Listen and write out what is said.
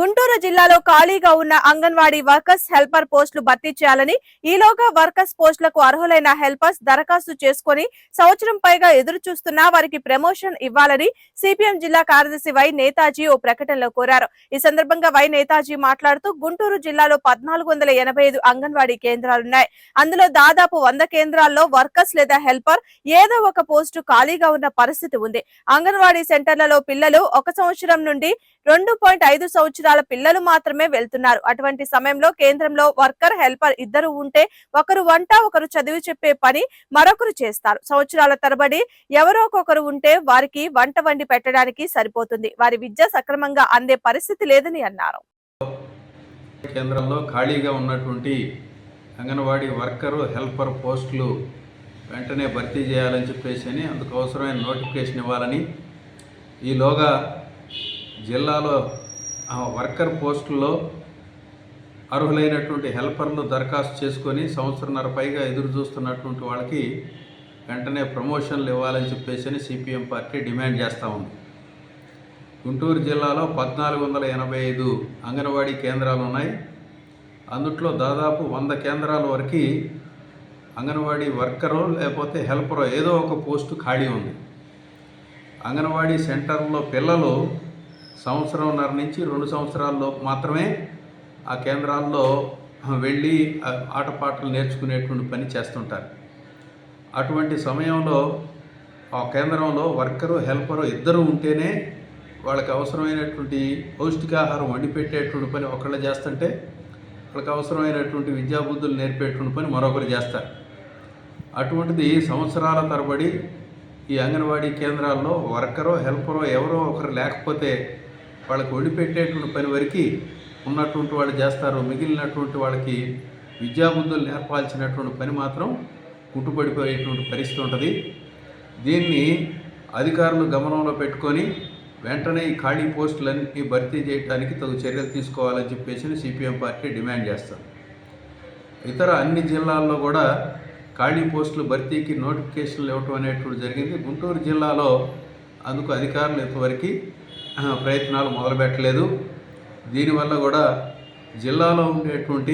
గుంటూరు జిల్లాలో ఖాళీగా ఉన్న అంగన్వాడీ వర్కర్స్ హెల్పర్ పోస్టులు భర్తీ చేయాలని ఈలోగా వర్కర్స్ పోస్టులకు అర్హులైన హెల్పర్స్ దరఖాస్తు చేసుకుని సంవత్సరం పైగా ఎదురు చూస్తున్నా వారికి ప్రమోషన్ ఇవ్వాలని సిపిఎం జిల్లా కార్యదర్శి వై నేతాజీ ఓ ప్రకటనలో కోరారు. ఈ సందర్భంగా వై నేతాజీ మాట్లాడుతూ గుంటూరు జిల్లాలో పద్నాలుగు వందల ఎనభై ఐదు అంగన్వాడీ కేంద్రాలున్నాయి అందులో దాదాపు వంద కేంద్రాల్లో వర్కర్స్ లేదా హెల్పర్ ఏదో ఒక పోస్టు ఖాళీగా ఉన్న పరిస్థితి ఉంది. అంగన్వాడీ సెంటర్లలో పిల్లలు ఒక సంవత్సరం నుండి రెండు పాయింట్ ఐదు సంవత్సరాల పిల్లలు మాత్రమే వెళ్తున్నారు. అటువంటి సమయంలో కేంద్రంలో వర్కర్ హెల్పర్ ఇద్దరు ఉంటే ఒకరు వంట ఒకరు చదివి చెప్పే పని మరొకరు చేస్తారు. సంవత్సరాల తరబడి ఎవరో ఒకరు ఉంటే వారికి వంట వండి పెట్టడానికి సరిపోతుంది. వారి విద్య సక్రమంగా అందే పరిస్థితి లేదని అన్నారు. కేంద్రంలో ఖాళీగా ఉన్నటువంటి అంగన్వాడీ వర్కరు హెల్పర్ పోస్టులు వెంటనే భర్తీ చేయాలని చెప్పేసి అని అందుకు అవసరమైన నోటిఫికేషన్ ఇవ్వాలని ఈలోగా జిల్లాలో వర్కర్ పోస్టుల్లో అర్హులైనటువంటి హెల్పర్ను దరఖాస్తు చేసుకొని సంవత్సరంన్నర పైగా ఎదురు చూస్తున్నటువంటి వాళ్ళకి వెంటనే ప్రమోషన్లు ఇవ్వాలని చెప్పేసి అని సిపిఎం పార్టీ డిమాండ్ చేస్తూ ఉంది. గుంటూరు జిల్లాలో పద్నాలుగు వందల ఎనభై ఐదు అంగన్వాడీ కేంద్రాలు ఉన్నాయి. అందుట్లో దాదాపు వంద కేంద్రాల వరకు అంగన్వాడీ వర్కరో లేకపోతే హెల్పరో ఏదో ఒక పోస్టు ఖాళీ ఉంది. అంగన్వాడీ సెంటర్లో పిల్లలు సంవత్సరంన్నర నుంచి రెండు సంవత్సరాల్లో మాత్రమే ఆ కేంద్రాల్లో వెళ్ళి ఆటపాటలు నేర్చుకునేటువంటి పని చేస్తుంటారు. అటువంటి సమయంలో ఆ కేంద్రంలో వర్కరు హెల్పరు ఇద్దరు ఉంటేనే వాళ్ళకి అవసరమైనటువంటి పౌష్టికాహారం వండి పెట్టేటువంటి పని ఒకళ్ళు చేస్తుంటే వాళ్ళకి అవసరమైనటువంటి విద్యాబుద్ధులు నేర్పేటువంటి పని మరొకరు చేస్తారు. అటువంటిది సంవత్సరాల తరబడి ఈ అంగన్వాడీ కేంద్రాల్లో వర్కరో హెల్పరో ఎవరో ఒకరు లేకపోతే వాళ్ళకి ఒడిపెట్టేటువంటి పని వరకు ఉన్నటువంటి వాళ్ళు చేస్తారు. మిగిలినటువంటి వాళ్ళకి విద్యాబుద్ధులు నేర్పాల్సినటువంటి పని మాత్రం కుట్టుపడిపోయేటువంటి పరిస్థితి ఉంటుంది. దీన్ని అధికారులు గమనంలో పెట్టుకొని వెంటనే ఈ ఖాళీ పోస్టులన్నీ భర్తీ చేయడానికి తగు చర్యలు తీసుకోవాలని చెప్పేసి సిపిఎం పార్టీ డిమాండ్ చేస్తారు ఇతర అన్ని జిల్లాల్లో కూడా ఖాళీ పోస్టులు భర్తీకి నోటిఫికేషన్లు ఇవ్వటం అనేటువంటి జరిగింది. గుంటూరు జిల్లాలో అందుకు అధికారులు ఇంతవరకు ప్రయత్నాలు మొదలుపెట్టలేదు. దీనివల్ల కూడా జిల్లాలో ఉండేటువంటి